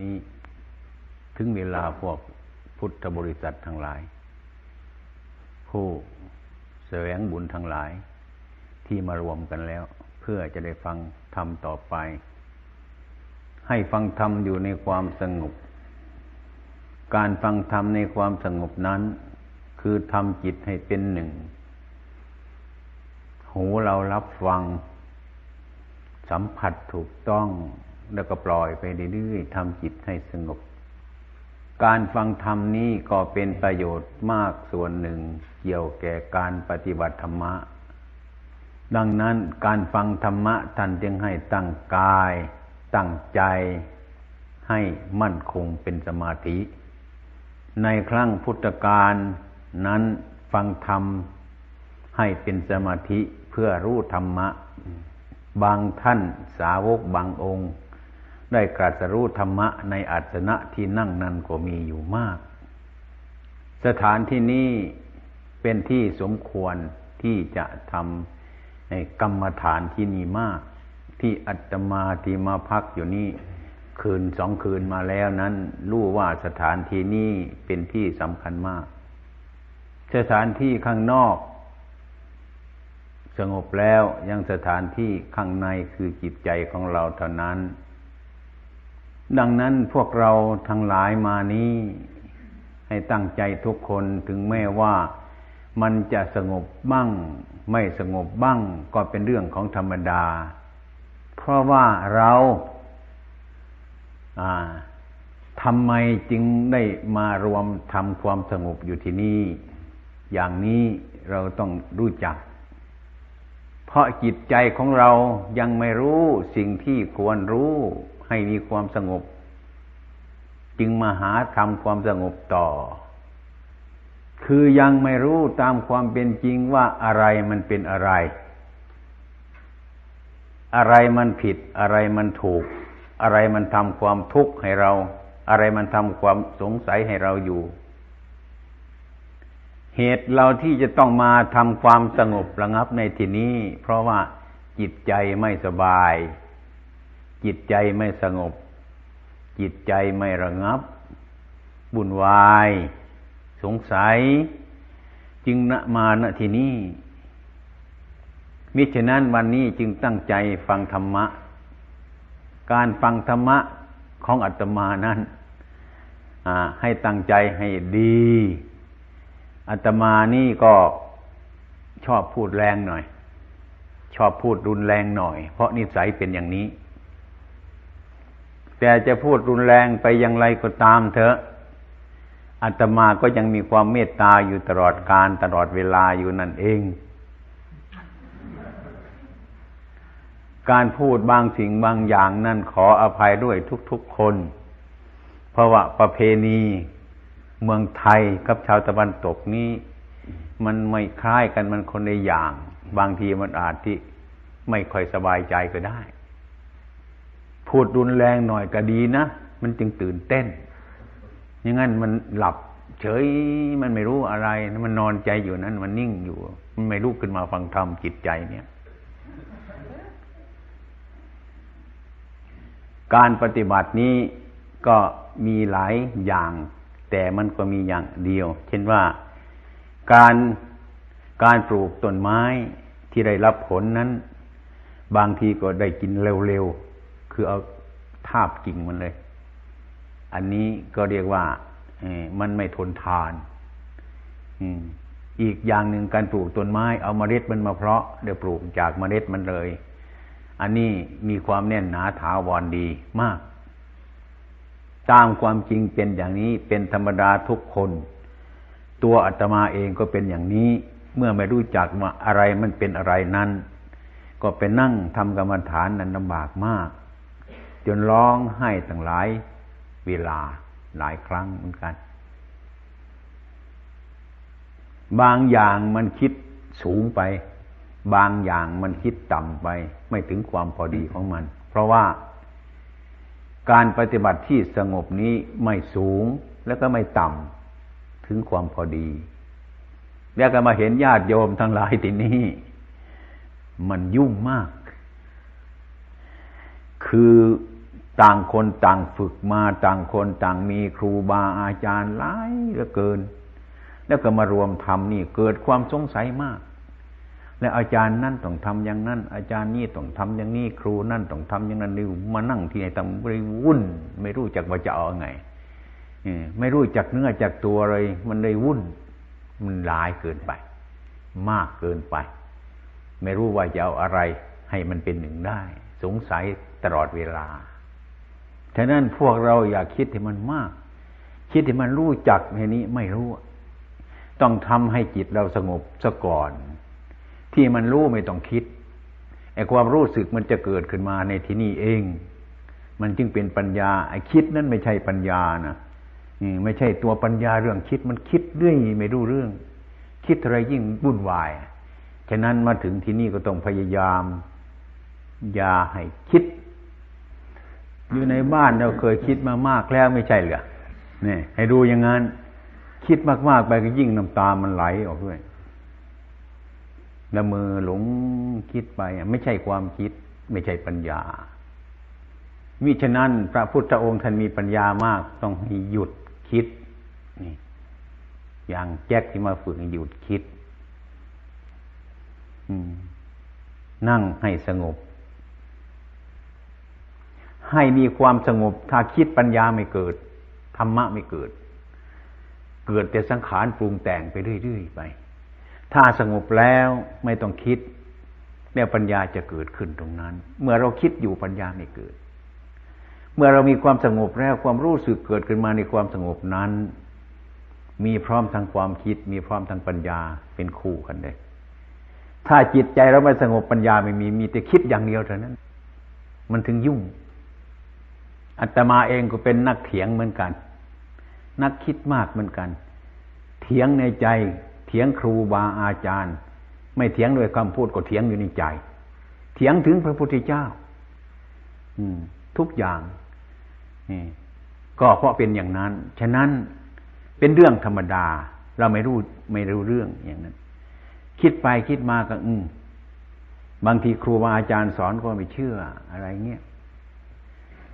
นี้ถึงเวลาพวกพุทธบริษัททั้งหลาย ผู้แสวงบุญทั้งหลายที่มารวมกันแล้ว เพื่อจะได้ฟังธรรมต่อไป ให้ฟังธรรมอยู่ในความสงบ การฟังธรรมในความสงบนั้น คือทำจิตให้เป็นหนึ่ง หูเรารับฟัง สัมผัสถูกต้องแล้วก็ปล่อยไปเรื่อยๆทำจิตให้สงบ การฟังธรรมนี้ก็เป็นประโยชน์มากส่วนหนึ่งเกี่ยวแก่การปฏิบัติธรรมะ ดังนั้นการฟังธรรมะท่านจึงให้ตั้งกาย ตั้งใจ ให้มั่นคงเป็นสมาธิ ในครั้งพุทธกาลนั้นฟังธรรมให้เป็นสมาธิเพื่อรู้ธรรมะ บางท่านสาวกบางองค์ ได้กรัสรู้ธรรมะในอัสนะที่นั่งนั้นก็มีอยู่มาก สถานที่นี้เป็นที่สมควรที่จะทำในกรรมฐานที่นี่มาก ที่อัตมาที่มาพักอยู่นี่คืนสองคืนมาแล้วนั้นรู้ว่าสถานที่นี้เป็นที่สำคัญมาก สถานที่ข้างนอก สงบแล้วยังสถานที่ข้างในคือจิตใจของเราเท่านั้น ดังนั้นพวกเราทั้งหลายมานี้ ให้ตั้งใจทุกคนถึงแม้ว่ามันจะสงบบ้าง ไม่สงบบ้างก็เป็นเรื่องของธรรมดา เพราะว่าเราทำไมจึงได้มารวมทำความสงบอยู่ที่นี่ อย่างนี้เราต้องรู้จัก เพราะจิตใจของเรายังไม่รู้สิ่งที่ควรรู้ ให้มีความสงบ จึงมาหาทำความสงบต่อ คือยังไม่รู้ตามความเป็นจริงว่าอะไรมันเป็นอะไร อะไรมันผิด อะไรมันถูก อะไรมันทำความทุกข์ให้เรา อะไรมันทำความสงสัยให้เราอยู่ เหตุเราที่จะต้องมาทำความสงบระงับในที่นี้ เพราะว่าจิตใจไม่สบาย จิตใจไม่สงบ จิตใจไม่ระงับ บุญวาย สงสัย จึงมาณที่นี้มิฉะนั้นวันนี้จึงตั้งใจฟังธรรมะ การฟังธรรมะของอัตมานั้นให้ตั้งใจให้ดีอาตมานี่ก็ชอบพูดแรงหน่อย ชอบพูดรุนแรงหน่อย เพราะนิสัยเป็นอย่างนี้ แต่จะพูดรุนแรงไปอย่างไรก็ตามเถอะอาตมาก็ยังมีความเมตตาอยู่ตลอดการตลอดเวลาอยู่นั่นเอง การพูดบางสิ่งบางอย่างนั่นขออภัยด้วยทุกๆคน เพราะว่าประเพณีเมืองไทยกับชาวตะวันตกนี้มันไม่คล้ายกันมันคนในอย่าง บางทีมันอาจที่ไม่ค่อยสบายใจก็ได้ พูดรุนแรงหน่อยก็ดีนะ มันจึงตื่นเต้นอย่างนั้นมันหลับ เฉยมันไม่รู้อะไร มันนอนใจอยู่นั้น มันนิ่งอยู่ มันไม่ลุกขึ้นมาฟังธรรมจิตใจเนี่ย การปฏิบัตินี้ก็มีหลายอย่าง แต่มันก็มีอย่างเดียว เช่นว่าการการปลูกต้นไม้ที่ได้รับผลนั้น บางทีก็ได้กินเร็วๆ คือเอาทาบกิ่งมันเลย อันนี้ก็เรียกว่ามันไม่ทนทานอีกอย่างหนึ่งการปลูกต้นไม้ เอามาเมล็ดมันมาเพาะเดี๋ยวปลูกจากเมล็ดมันเลย อันนี้มีความแน่นหนาถาวรดีมาก ตามความจริงเป็นอย่างนี้เป็นธรรมดาทุกคน ตัวอาตมาเองก็เป็นอย่างนี้ เมื่อไม่รู้จักว่าอะไรมันเป็นอะไรนั้น ก็ไปนั่งทำกรรมฐานนั้นลำบากมาก จนร้องไห้ตั้งหลายเวลาหลายครั้งเหมือนกัน บางอย่างมันคิดสูงไป บางอย่างมันคิดต่ำไป ไม่ถึงความพอดีของมัน เพราะว่าการปฏิบัติที่สงบนี้ไม่สูงแล้วก็ไม่ต่ำถึงความพอดี แล้วก็มาเห็นญาติโยมทั้งหลายที่นี่มันยุ่งมาก คือ ต่างคนต่างฝึกมาต่างคนต่างมีครูบาอาจารย์หลายเหลือเกิน แล้วก็มารวมทำนี่เกิดความสงสัยมาก แล้วอาจารย์นั่นต้องทำอย่างนั้น อาจารย์นี่ต้องทำอย่างนี้ครูนั่นต้องทำอย่างนั้นนี่มานั่งที่ไหนต้องไปวุ่น ไม่รู้จักว่าจะเอาไงไม่รู้จักเนื้อจักตัวเลย มันเลยวุ่น มันหลายเกินไป มากเกินไป ไม่รู้ว่าจะเอาอะไรให้มันเป็นหนึ่งได้ สงสัยตลอดเวลา ฉะนั้นพวกเราอย่าคิดให้มันมาก คิดให้มันรู้จักในนี้ไม่รู้ ต้องทำให้จิตเราสงบซะก่อน ที่มันรู้ไม่ต้องคิดไอ้ความรู้สึกมันจะเกิดขึ้นมาในที่นี้เอง มันจึงเป็นปัญญาไอ้คิดนั้นไม่ใช่ปัญญานะนี่ไม่ใช่ตัวปัญญาเรื่องคิดมันคิดเรื่อยไม่รู้เรื่อง คิดอะไรยิ่งวุ่นวาย ฉะนั้นมาถึงที่นี่ก็ต้องพยายาม อย่าให้คิด อยู่ในบ้านเราเคยคิดมามากแล้วไม่ใช่เหรอเนี่ยให้ดูอย่างนั้น คิดมากๆไปก็ยิ่งน้ำตามันไหลออกด้วยละมือหลงคิดไปไม่ใช่ความคิด ไม่ใช่ปัญญามิฉะนั้น พระพุทธองค์ท่านมีปัญญามาก ต้องให้หยุดคิดนี่อย่างแจ็คที่มาฝึกหยุดคิดนั่งให้สงบ ให้มีความสงบ ถ้าคิดปัญญาไม่เกิด ธรรมะไม่เกิด เกิดแต่สังขารปรุงแต่งไปเรื่อยๆไป ถ้าสงบแล้วไม่ต้องคิดแล้วปัญญาจะเกิดขึ้นตรงนั้น เมื่อเราคิดอยู่ปัญญาไม่เกิด เมื่อเรามีความสงบแล้วความรู้สึกเกิดขึ้นมาในความสงบนั้น มีพร้อมทางความคิด มีพร้อมทางปัญญาเป็นคู่กันเลยถ้าจิตใจเราไม่สงบปัญญาไม่มีมีแต่คิดอย่างเดียวเท่านั้น มันถึงยุ่ง อัตมาเองก็เป็นนักเถียงเหมือนกัน นักคิดมากเหมือนกัน เถียงในใจ เถียงครูบาอาจารย์ ไม่เถียงด้วยคำพูดก็เถียงอยู่ในใจ เถียงถึงพระพุทธเจ้าอืมทุกอย่างนี่ก็เพราะเป็นอย่างนั้น ฉะนั้นเป็นเรื่องธรรมดา เราไม่รู้ไม่รู้เรื่องอย่างนั้น คิดไปคิดมาก็อืมบางทีครูบาอาจารย์สอนก็ไม่เชื่ออะไรเงี้ย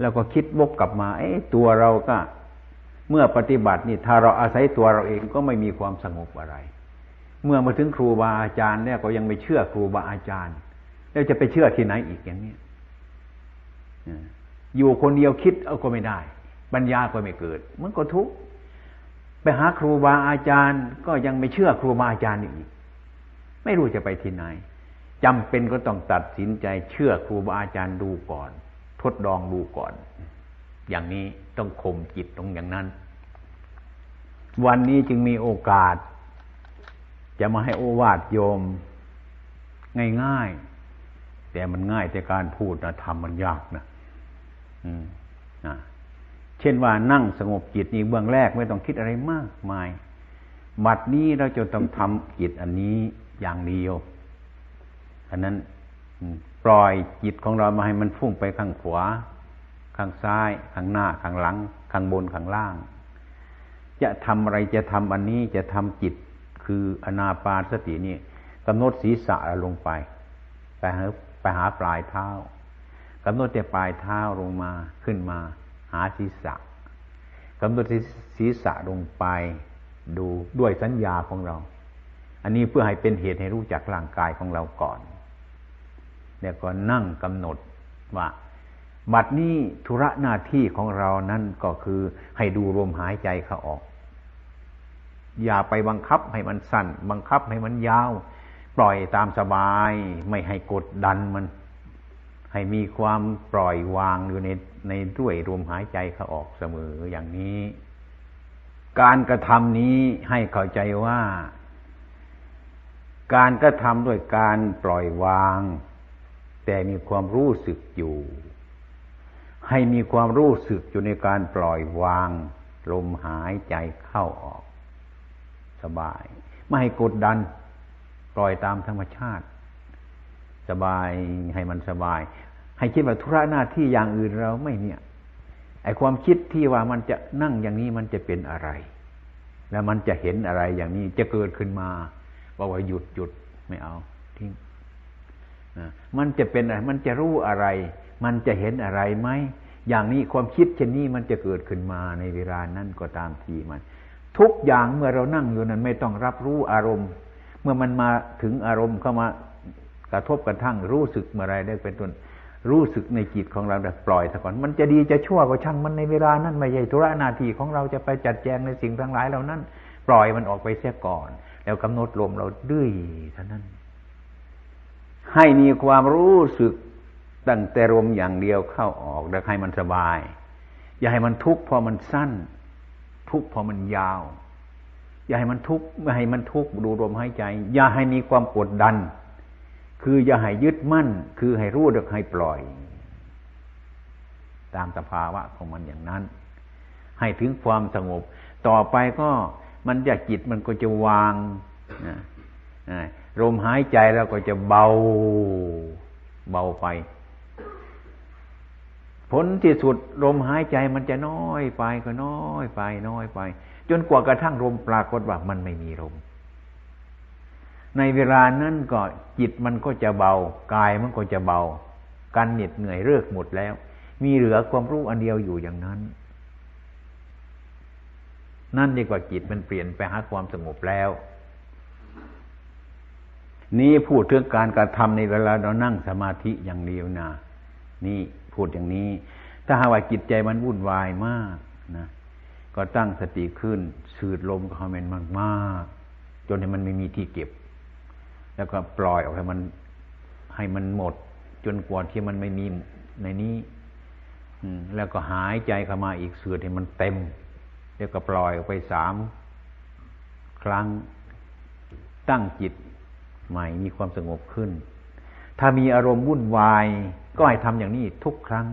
แล้วก็คิดวกกลับมา เอ้ตัวเราก็เมื่อปฏิบัตินี่ถ้าเราอาศัยตัวเราเองก็ไม่มีความสงบอะไร เมื่อมาถึงครูบาอาจารย์เนี่ยก็ยังไม่เชื่อครูบาอาจารย์ แล้วจะไปเชื่อที่ไหนอีกอย่างนี้อยู่คนเดียวคิดเอาก็ไม่ได้ปัญญาก็ไม่เกิดมันก็ทุกข์ไปหาครูบาอาจารย์ ก็ยังไม่เชื่อครูบาอาจารย์อีก ไม่รู้จะไปที่ไหนจำเป็นก็ต้องตัดสินใจเชื่อครูบาอาจารย์ดูก่อน ทดลองดูก่อน อย่างนี้ต้องข่มจิตตรงอย่างนั้น วันนี้จึงมีโอกาส จะมาให้โอวาทโยม ง่ายๆ แต่มันง่ายแต่การพูดนะทำมันยากนะอืมนะเช่นว่านั่งสงบจิตนี่เบื้องแรกไม่ต้องคิดอะไรมากมายบัดนี้เราจะต้องทำจิตอันนี้อย่างเดียวอันนั้น ปล่อยจิตของเรามาให้มันฟุ้งไปข้างขวา ข้างซ้าย ข้างหน้า ข้างหลัง ข้างบน ข้างล่าง จะทำอะไรจะทำอันนี้จะทำจิตคืออนาปานสตินี่กำหนดศีรษะลงไป ไปหาไปหาปลายเท้ากำหนดแต่ปลายเท้าลงมาขึ้นมา หาศีรษะกำหนดศีรษะลงไป ดูด้วยสัญญาของเรา อันนี้เพื่อให้เป็นเหตุให้รู้จักร่างกายของเราก่อน แล้วก็นั่งกำหนดว่าบัดนี้ธุระหน้าที่ของเรานั่นก็คือให้ดูลมหายใจเขาออก อย่าไปบังคับให้มันสั้น บังคับให้มันยาว ปล่อยตามสบาย ไม่ให้กดดันมัน ให้มีความปล่อยวางอยู่ในในด้วยลมหายใจเขาออกเสมออย่างนี้ การกระทำนี้ให้เข้าใจว่า การกระทำด้วยการปล่อยวาง แต่มีความรู้สึกอยู่ ให้มีความรู้สึกอยู่ในการปล่อยวาง ลมหายใจเข้าออก สบาย ไม่ให้กดดัน ปล่อยตามธรรมชาติ สบายให้มันสบาย ให้คิดว่าธุระหน้าที่อย่างอื่นเราไม่เนี่ยไอความคิดที่ว่ามันจะนั่งอย่างนี้มันจะเป็นอะไร แล้วมันจะเห็นอะไรอย่างนี้จะเกิดขึ้นมาบอกว่าหยุดหยุดไม่เอาทิ้ง มันจะเป็นอะไร มันจะรู้อะไร มันจะเห็นอะไรไหม อย่างนี้ความคิดเช่นนี้มันจะเกิดขึ้นมาในเวลานั้นก็ตามทีมัน ทุกอย่างเมื่อเรานั่งอยู่นั้นไม่ต้องรับรู้อารมณ์ เมื่อมันมาถึงอารมณ์เข้ามากระทบกระทั่งรู้สึกเมื่อไรได้เป็นต้นรู้สึกในจิตของเราแต่ปล่อยซะก่อน มันจะดีจะชั่วก็ช่างมันในเวลานั้นไม่ใช่ธุระนาทีของเราจะไปจัดแจงในสิ่งทั้งหลายเหล่านั้น ปล่อยมันออกไปเสียก่อน แล้วกำหนดลมเราดื้อเท่านั้น ให้มีความรู้สึกตั้งแต่ลมอย่างเดียวเข้าออกแล้วให้มันสบาย อย่าให้มันทุกข์พอมันสั้น ทุกข์พอมันยาว อย่าให้มันทุกข์ไม่ให้มันทุกข์ดูลมหายใจ อย่าให้มีความกดดัน คืออย่าให้ยึดมั่น คือให้รู้เด็กให้ปล่อย ตามสภาวะของมันอย่างนั้น ให้ถึงความสงบ ต่อไปก็มันจะจิตมันก็จะวาง ลมหายใจแล้วก็จะเบา เบาไป ผลที่สุดลมหายใจมันจะน้อยไปก็น้อยไป น้อยไป จนกว่ากระทั่งลมปรากฏว่ามันไม่มีลม ในเวลานั้นก็จิตมันก็จะเบา กายมันก็จะเบา การเหน็ดเหนื่อยเลิกหมดแล้ว มีเหลือความรู้อันเดียวอยู่อย่างนั้น นั่นดีกว่าจิตมันเปลี่ยนไปหาความสงบแล้ว นี่พูดถึงการกระทำในเวลาเรานั่งสมาธิอย่างเดียวนะนี่พูดอย่างนี้ ถ้าหากว่าจิตใจมันวุ่นวายมากนะก็ตั้งสติขึ้นสืดลมเข้ามันมากๆจนให้มันไม่มีที่เก็บ แล้วก็ปล่อยออกให้มันให้มันหมด จนกว่าที่มันไม่มีในนี้แล้วก็หายใจเข้ามาอีกเสือให้มันเต็ม แล้วก็ปล่อยออกไปสามครั้งตั้งจิต ใหม่มีความสงบขึ้น ถ้ามีอารมณ์วุ่นวาย ก็ให้ทำอย่างนี้ทุกครั้ง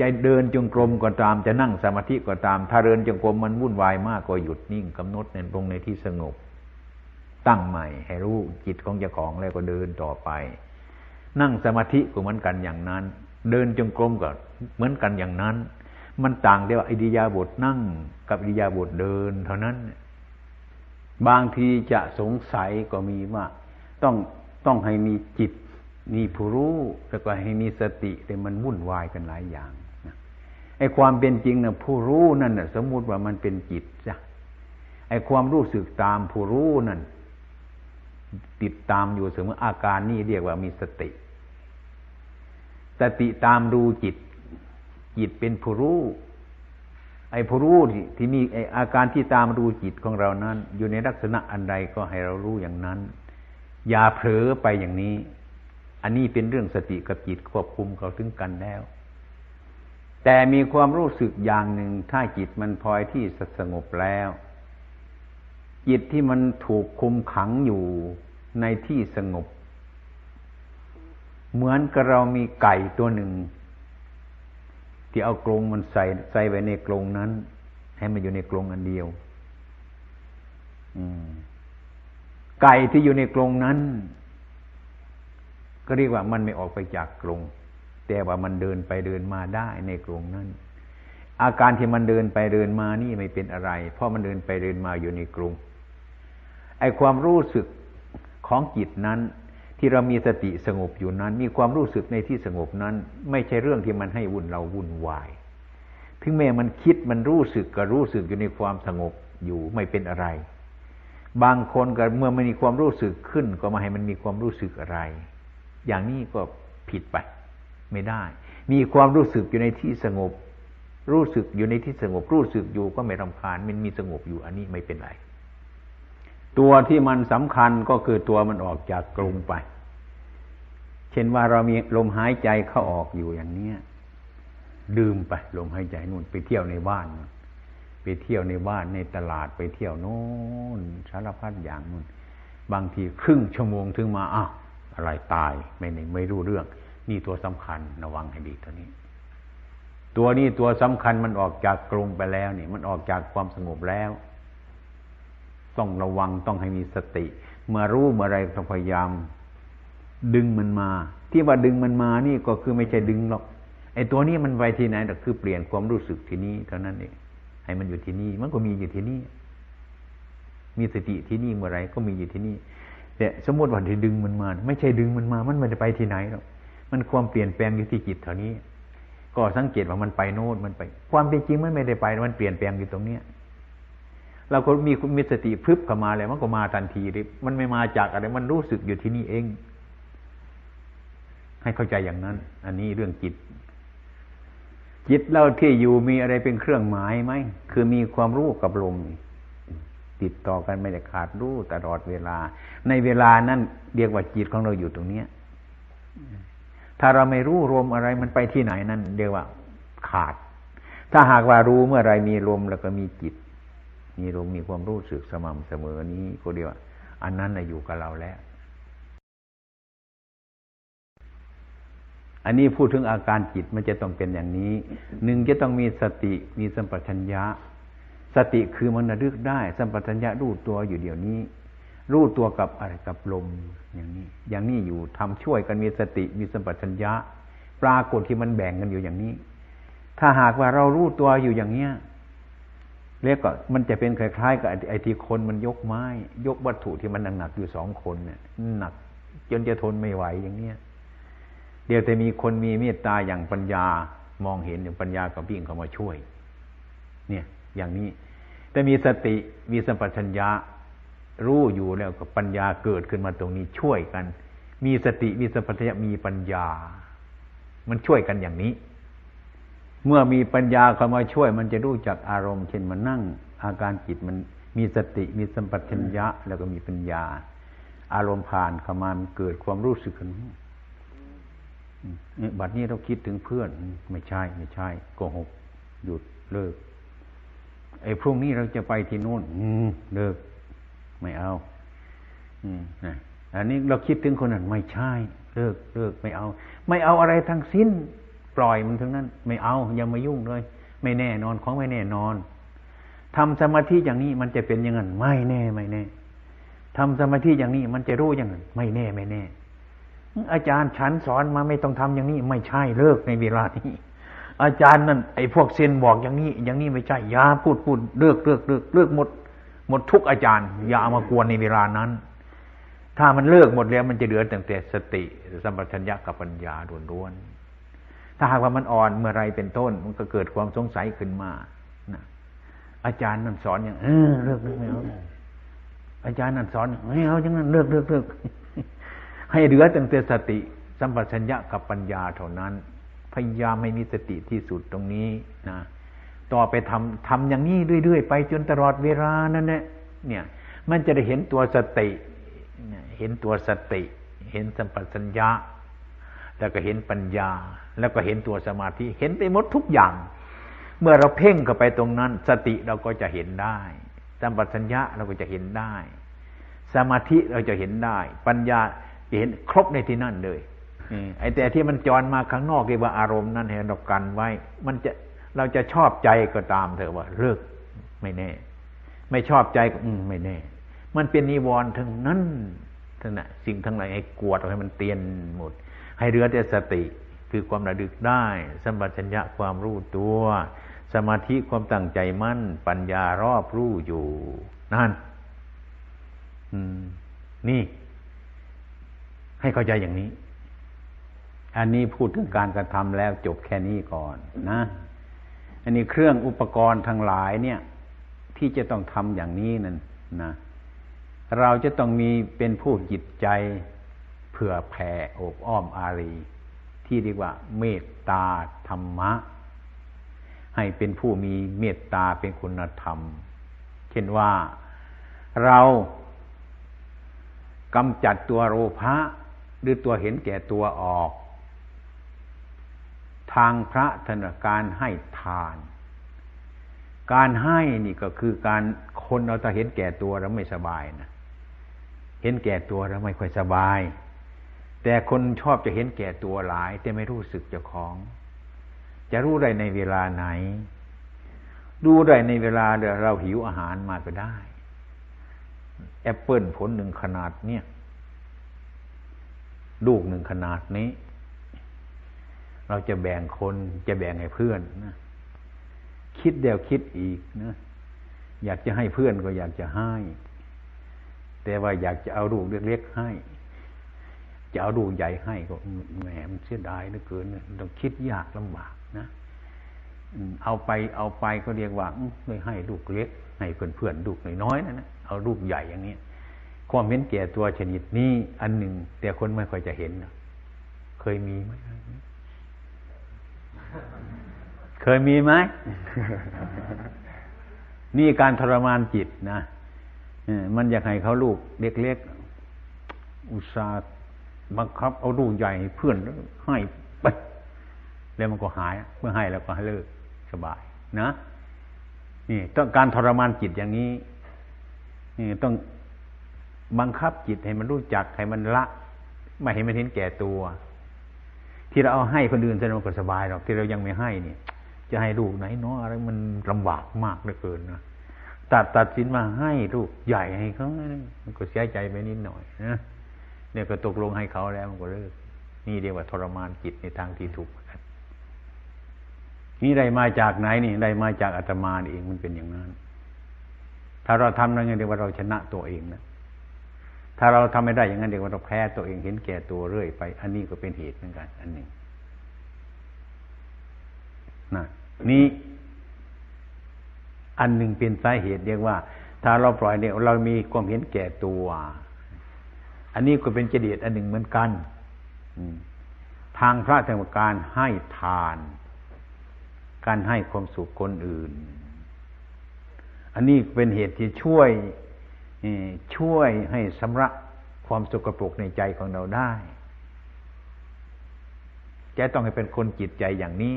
จะเดินจงกรมก็ตามจะนั่งสมาธิก็ตาม ถ้าเดินจงกรมมันวุ่นวายมากก็หยุดนิ่งกำหนดในตรงในที่สงบ ตั้งใหม่ให้รู้จิตของเจ้าของแล้วก็เดินต่อไป นั่งสมาธิก็เหมือนกันอย่างนั้น เดินจงกรมก็เหมือนกันอย่างนั้น มันต่างเดียวอิริยาบถนั่งกับอิริยาบถเดิน เท่านั้น บางทีจะสงสัยก็มีว่าต้องต้องให้มีจิตมีผู้รู้แล้วก็ให้มีสติแต่มันวุ่นวายกันหลายอย่างไอ้ความเป็นจริงนะผู้รู้นั่นนะสมมุติว่ามันเป็นจิตจ้ะไอ้ความรู้สึกตามผู้รู้นั่นติดตามอยู่เสมออาการนี้เรียกว่ามีสติ สติตามดูจิต จิตเป็นผู้รู้ ไอ้ผู้รู้ที่มีไอ้อาการที่ตามดูจิตของเรานั้น อยู่ในลักษณะอันใดก็ให้เรารู้อย่างนั้น อย่าเผลอไปอย่างนี้ อันนี้เป็นเรื่องสติกับจิตควบคุมเขาถึงกันแล้ว แต่มีความรู้สึกอย่างหนึ่งถ้าจิตมันพลอยที่สงบแล้ว จิตที่มันถูกคุมขังอยู่ในที่สงบ เหมือนกับเรามีไก่ตัวหนึ่ง ที่เอากรงมันใส่ใส่ไว้ในกรงนั้น ให้มันอยู่ในกรงอันเดียวไก่ที่อยู่ในกรงนั้น ก็เรียกว่ามันไม่ออกไปจากกรงแต่ว่ามันเดินไปเดินมาได้ในกรงนั้น อาการที่มันเดินไปเดินมานี่ไม่เป็นอะไร เพราะมันเดินไปเดินมาอยู่ในกรงไอความรู้สึกของจิตนั้น ที่เรามีสติสงบอยู่นั้น มีความรู้สึกในที่สงบนั้น ไม่ใช่เรื่องที่มันให้วุ่นเราวุ่นวาย ถึงแม้มันคิดมันรู้สึกก็รู้สึกอยู่ในความสงบอยู่ไม่เป็นอะไร บางคนก็เมื่อมันมีความรู้สึกขึ้น ก็มาให้มันมีความรู้สึกอะไร อย่างนี้ก็ผิดไป ไม่ได้ มีความรู้สึกอยู่ในที่สงบ รู้สึกอยู่ในที่สงบรู้สึกอยู่ก็ไม่รำคาญมันมีสงบอยู่อันนี้ไม่เป็นไร ตัวที่มันสำคัญก็คือตัวมันออกจากกรุงไป เช่นว่าเรามีลมหายใจเข้าออกอยู่อย่างเนี้ยดื่มไปลมหายใจนู่นไปเที่ยวในบ้านไปเที่ยวในบ้านในตลาดไปเที่ยวโน่นสารพัดอย่างนู่นบางทีครึ่งชั่วโมงถึงมาอ้าวอะไรตายไม่ไม่รู้เรื่อง นี่ตัวสำคัญระวังให้ดีตัวนี้ ตัวนี้ตัวสำคัญมันออกจากกรงไปแล้วนี่มันออกจากความสงบแล้ว ต้องระวังต้องให้มีสติ เมื่อรู้เมื่อไรต้องพยายาม ดึงมันมา ที่ว่าดึงมันมานี่ก็คือไม่ใช่ดึงหรอกไอ้ตัวนี้มันไปที่ไหนแต่คือเปลี่ยนความรู้สึกที่นี่เท่านั้นเองให้มันอยู่ที่นี่มันก็มีอยู่ที่นี่มีสติที่นี่เมื่อไรก็มีอยู่ที่นี่แต่สมมติว่าที่ดึงมันมา ไม่ใช่ดึงมันมา มันไม่ได้ไปที่ไหนหรอกมันความเปลี่ยนแปลงอยู่ที่จิตเท่านี้ ก็สังเกตว่ามันไปโน่นมันไป ความเป็นจริงมันไม่ได้ไป มันเปลี่ยนแปลงอยู่ตรงเนี้ย เราก็มีมีสติพึบเข้ามาเลยมันก็มาทันทีเลยมันไม่มาจากอะไร มันรู้สึกอยู่ที่นี่เอง ให้เข้าใจอย่างนั้น อันนี้เรื่องจิต จิตเราที่อยู่มีอะไรเป็นเครื่องหมายไหมคือมีความรู้กับลมติดต่อกันไม่ได้ขาดรู้ตลอดเวลา ในเวลานั้นเรียกว่าจิตของเราอยู่ตรงเนี้ยถ้าเราไม่รู้ลมอะไรมันไปที่ไหนนั่นเรียกว่าขาด ถ้าหากว่ารู้เมื่อไรมีลมแล้วก็มีจิต มีลมมีความรู้สึกสม่ำเสมอนี้ก็เดียวอันนั้นอยู่กับเราแล้ว อันนี้พูดถึงอาการจิตมันจะต้องเป็นอย่างนี้ หนึ่งจะต้องมีสติมีสัมปชัญญะ สติคือมันระลึกได้ สัมปชัญญะรู้ตัวอยู่เดี๋ยวนี้ รู้ตัวกับอะไรกับลมอย่างนี้ อย่างนี้อยู่ทำช่วยกันมีสติมีสัมปชัญญะ ปรากฏที่มันแบ่งกันอยู่อย่างนี้ ถ้าหากว่าเรารู้ตัวอยู่อย่างเนี้ย เรียกก็มันจะเป็นคล้ายๆ กับไอ้ที่คนมันยกไม้ ยกวัตถุที่มันหนักๆอยู่สองคนเนี่ยหนัก จนจะทนไม่ไหวอย่างเนี้ยเดี๋ยวแต่มีคนมีเมตตาอย่างปัญญามองเห็นอย่างปัญญาก็วิ่งเข้ามาช่วย เนี่ย อย่างนี้ แต่มีสติมีสัมปชัญญะรู้อยู่แล้วก็ปัญญาเกิดขึ้นมาตรงนี้ช่วยกัน มีสติมีสัมปชัญญะมีปัญญา มันช่วยกันอย่างนี้ เมื่อมีปัญญาเข้ามาช่วย มันจะรู้จักอารมณ์เช่นมันนั่ง อาการจิตมันมีสติมีสัมปชัญญะ แล้วก็มีปัญญา อารมณ์ผ่านเข้ามามันเกิดความรู้สึกขึ้นบัดนี้เราคิดถึงเพื่อน ไม่ใช่ ไม่ใช่โกหก หยุดเลิกไอ้พรุ่งนี้เราจะไปที่โน่นเลิกไม่เอาอันนี้เราคิดถึงคนนั้นไม่ใช่ เลิกเลิกไม่เอา ไม่เอาอะไรทั้งสิ้น ปล่อยมันทั้งนั้น ไม่เอาอย่ามายุ่งเลย ไม่แน่นอนของไม่แน่นอนทำสมาธิอย่างนี้มันจะเป็นอย่างนั้น ไม่แน่ไม่แน่ทำสมาธิอย่างนี้มันจะรู้อย่างนั้น ไม่แน่ไม่แน่ อาจารย์ฉันสอนมาไม่ต้องทำอย่างนี้ ไม่ใช่เลิกในเวลานี้อาจารย์นั่นไอ้พวกเซนบอกอย่างนี้ อย่างนี้ไม่ใช่ยาพูดพูดเลิกเลิกเลิกเลิกหมด หมดทุกอาจารย์ อย่าเอามากวนในเวลานั้น ถ้ามันเลิกหมดแล้วมันจะเหลือแต่แต่สติ สัมปชัญญะกับปัญญาล้วนๆ ถ้าหากว่ามันอ่อนเมื่อไรเป็นต้น มันก็เกิดความสงสัยขึ้นมานะอาจารย์นั่นสอนอย่างเออเลิกเลิกไม่เอาอาจารย์นั่นสอนไม่เอาอย่างนั้นเลิกเลิกเลิกให้เหลือแต่แต่สติ สัมปชัญญะกับปัญญาเท่านั้น พยายามไม่มีสติที่สุดตรงนี้นะต่อไปทำทำอย่างนี้เรื่อยๆไปจนตลอดเวลานั่นแหละเนี่ย มันจะได้เห็นตัวสติ เห็นตัวสติ เห็นสัมปชัญญะ แล้วก็เห็นปัญญา แล้วก็เห็นตัวสมาธิเห็นไปหมดทุกอย่าง เมื่อเราเพ่งเข้าไปตรงนั้น สติเราก็จะเห็นได้สัมปชัญญะเราก็จะเห็นได้ สมาธิเราจะเห็นได้ ปัญญาเห็นครบในที่นั่นเลยไอ้แต่ที่มันจรมาข้างนอกเรียกว่าอารมณ์นั่นให้เรากันไว้ มันจะเราจะชอบใจก็ตามเถอะว่าเลิกไม่แน่ ไม่ชอบใจก็อืมไม่แน่ มันเป็นนิวรณ์ทั้งนั้นทั้งนั้นสิ่งทั้งหลายให้กวดให้มันเตียนหมด ให้เรือแต่สติคือความระลึกได้สัมปชัญญะความรู้ตัว สมาธิความตั้งใจมั่น ปัญญารอบรู้อยู่ นั่นนี่ ให้เข้าใจอย่างนี้ อันนี้พูดถึงการกระทำแล้วจบแค่นี้ก่อนนะ อันนี้เครื่องอุปกรณ์ทั้งหลายเนี่ย ที่จะต้องทำอย่างนี้นั่นนะ เราจะต้องมีเป็นผู้จิตใจ ผื่อแผ่อบอ้อมอารี ที่เรียกว่า เมตตาธรรมะ ให้เป็นผู้มีเมตตาเป็นคุณธรรม เช่นว่าเรากำจัดตัวโลภะหรือตัวเห็นแก่ตัวออก ทางพระธนการให้ทาน การให้นี่ก็คือการคนเราถ้าเห็นแก่ตัวแล้วไม่สบายนะเห็นแก่ตัวแล้วไม่ค่อยสบาย แต่คนชอบจะเห็นแก่ตัวหลาย แต่ไม่รู้สึกเจ้าของ จะรู้ได้ในเวลาไหน ดูได้ในเวลาเราหิวอาหารมาก็ได้ แอปเปิลผลหนึ่งขนาดเนี่ย ลูกหนึ่งขนาดนี้ เราจะแบ่งคนจะแบ่งให้เพื่อนนะคิดเดียวคิดอีกนะอยากจะให้เพื่อนก็อยากจะให้ แต่ว่าอยากจะเอาลูกเล็กๆให้ จะเอาลูกใหญ่ให้ก็แหมมันเสียดายเหลือเกินต้องคิดยากลำบากนะเอาไปเอาไปก็เรียกว่าไม่ให้ลูกเล็กให้เพื่อนๆลูกน้อยๆนะนะเอาลูกใหญ่อย่างนี้ความเห็นแก่ตัวชนิดนี้อันหนึ่ง แต่คนไม่ค่อยจะเห็นเคยมีไหมเคยมีไหมนี่การทรมานจิตนะมันอยากให้เขาลูกเล็กๆอุตส่าห์ บังคับเอาลูกใหญ่เพื่อนให้ไปแล้วมันก็หายเมื่อให้แล้วก็ให้เลิกสบายนะนี่ต้องการทรมานจิตอย่างนี้นี่ต้องบังคับจิตให้มันรู้จักให้มันละ ไม่ให้มันเห็นแก่ตัว ที่เราเอาให้คนอื่นแสดงก็สบายหรอกที่เรายังไม่ให้นี่จะให้ลูกไหนเนาะอะไรมันลำบากมากเหลือเกินนะตัดตัดสินมาให้ลูกใหญ่ให้เขามันก็เสียใจไปนิดหน่อยนะ เนี่ยก็ตกลงให้เขาแล้วมันก็เลิก นี่เรียกว่าทรมานจิตในทางที่ถูกนี่ได้มาจากไหนนี่ได้มาจากอาตมาเองมันเป็นอย่างนั้น ถ้าเราทำนั่นเรียกว่าเราชนะตัวเองนะถ้าเราทำไม่ได้อย่างนั้นเรียกว่าเราแพ้ตัวเองเห็นแก่ตัวเรื่อยไป อันนี้ก็เป็นเหตุเหมือนกัน อันหนึ่งนะนี้อันหนึ่งเป็นสาเหตุเรียกว่า ถ้าเราปล่อยเนี่ยเรามีความเห็นแก่ตัว อันนี้ก็เป็นเจดีย์อันหนึ่งเหมือนกันทางพระธรรมการให้ทาน การให้ความสุขคนอื่น อันนี้เป็นเหตุที่ช่วยช่วยให้สำระความสกปรกในใจของเราได้จะต้องให้เป็นคนจิตใจอย่างนี้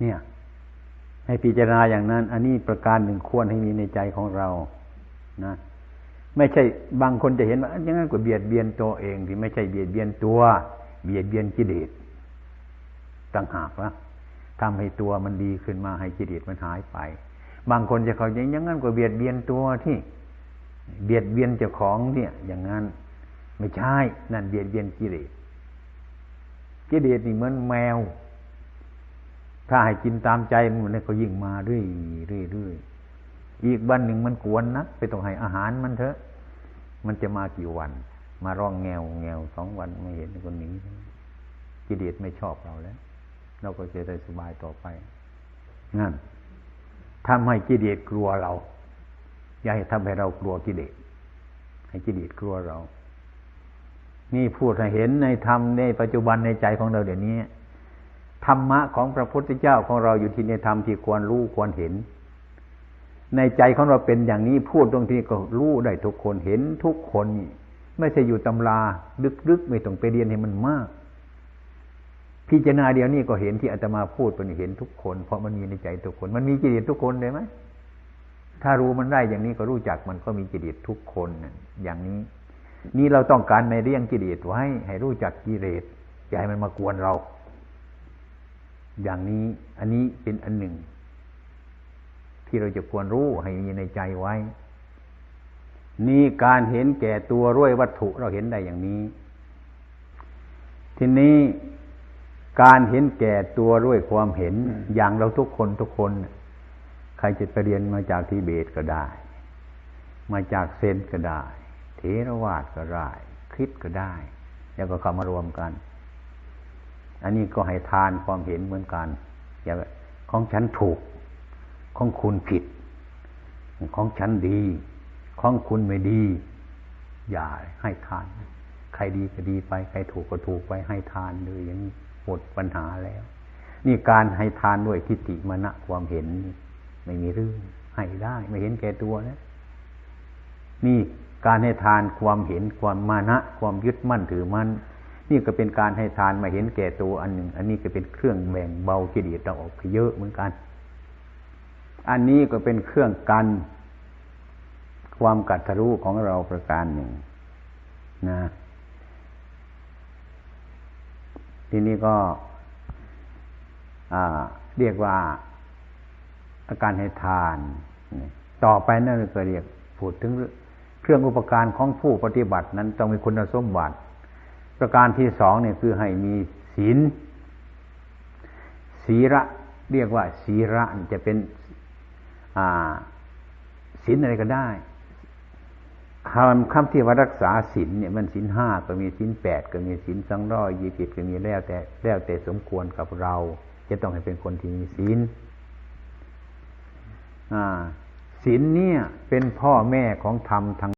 เนี่ย ให้พิจารณาอย่างนั้น อันนี้ประการหนึ่งควรให้มีในใจของเรา นะ ไม่ใช่บางคนจะเห็นว่าอย่างนั้นก็เบียดเบียนตัวเองที่ไม่ใช่เบียดเบียนตัว เบียดเบียนกิเลสต่างหากละทำให้ตัวมันดีขึ้นมาให้กิเลสมันหายไป บางคนจะเขาอย่างนั้นก็เบียดเบียนตัวที่ เบียดเบียนเจ้าของเนี่ย อย่างนั้นไม่ใช่นั่นเบียดเบียนกิเลสกิเลสนี่เหมือนแมว ถ้าให้กินตามใจมันก็ยิ่งมาเรื่อยเรื่อยเรื่อย อีกวันหนึ่งมันกวนนะไปต้องให้อาหารมันเถอะ มันจะมากี่วัน มาร้องแงวแงวสองวันไม่เห็นคนนี้กิเลสไม่ชอบเราแล้ว เราก็จะได้สบายต่อไปนั่นทำให้กิเลสกลัวเรา อย่าให้ทำให้เรากลัวกิเลสให้กิเลสกลัวเรา นี่พูดให้เห็นในธรรมในปัจจุบันในใจของเราเดี๋ยวนี้ธรรมะของพระพุทธเจ้าของเราอยู่ที่ในธรรมที่ควรรู้ควรเห็น ในใจของเราเป็นอย่างนี้พูดตรงที่ก็รู้ได้ทุกคนเห็นทุกคนไม่ใช่อยู่ตำราลึกๆไม่ต้องไปเรียนให้มันมาก พิจารณาเดียวนี้ก็เห็นที่อาตมาพูดเป็นเห็นทุกคน เพราะมันมีในใจทุกคน มันมีจิตทุกคนเลยไหมถ้ารู้มันได้อย่างนี้ก็รู้จักมันก็มีจิตทุกคนอย่างนี้ นี่เราต้องการในเรื่องกิเลสไว้ ให้รู้จักกิเลสอย่าให้มันมากวนเรา อย่างนี้อันนี้เป็นอันหนึ่ง ที่เราจะควรรู้ให้มีในใจไว้ นี่การเห็นแก่ตัวร้วยวัตถุเราเห็นได้อย่างนี้ ทีนี้การเห็นแก่ตัวด้วยความเห็นอย่างเราทุกคนทุกคน ใครจะไปเรียนมาจากทิเบตก็ได้ มาจากเซนก็ได้ เทรวาสก็ได้คริสก็ได้ แล้วก็เข้ามารวมกัน อันนี้ก็ให้ทานความเห็นเหมือนกัน อย่างของฉันถูก ของคุณผิด ของฉันดี ของคุณไม่ดี อย่าให้ทาน ใครดีก็ดีไป ใครถูกก็ถูกไปให้ทานเลยอย่างนี้หมดปัญหาแล้ว นี่การให้ทานด้วยทิฏฐิมณะความเห็น ไม่มีเรื่องให้ได้ไม่เห็นแก่ตัวนะนี่การให้ทานความเห็นความมานะ ความยึดมั่นถือมั่นนี่ก็เป็นการให้ทานมาเห็นแก่ตัวอันหนึ่ง อันนี้ก็เป็นเครื่องแบ่งเบากิเลสเราออกไปเยอะเหมือนกัน อันนี้ก็เป็นเครื่องกัน ความกัดทะลุของเราประการหนึ่งนะ ทีนี้ก็เรียกว่าอาการให้ทาน ต่อไปนั่นก็เรียกพูดถึงเครื่องอุปการของผู้ปฏิบัตินั้นต้องมีคุณสมบัติ ประการที่สองเนี่ยคือให้มีศีลศีระเรียกว่าศีระจะเป็น ศีลอะไรก็ได้คำคำที่ว่ารักษาศีลเนี่ยมันศีลห้าก็มีศีลแปดก็มีศีลสังร้อยยี่สิบก็มีแล้วแต่แล้วแต่สมควรกับเรา จะต้องให้เป็นคนที่มีศีลศีลเนี่ยเป็นพ่อแม่ของธรรมทาง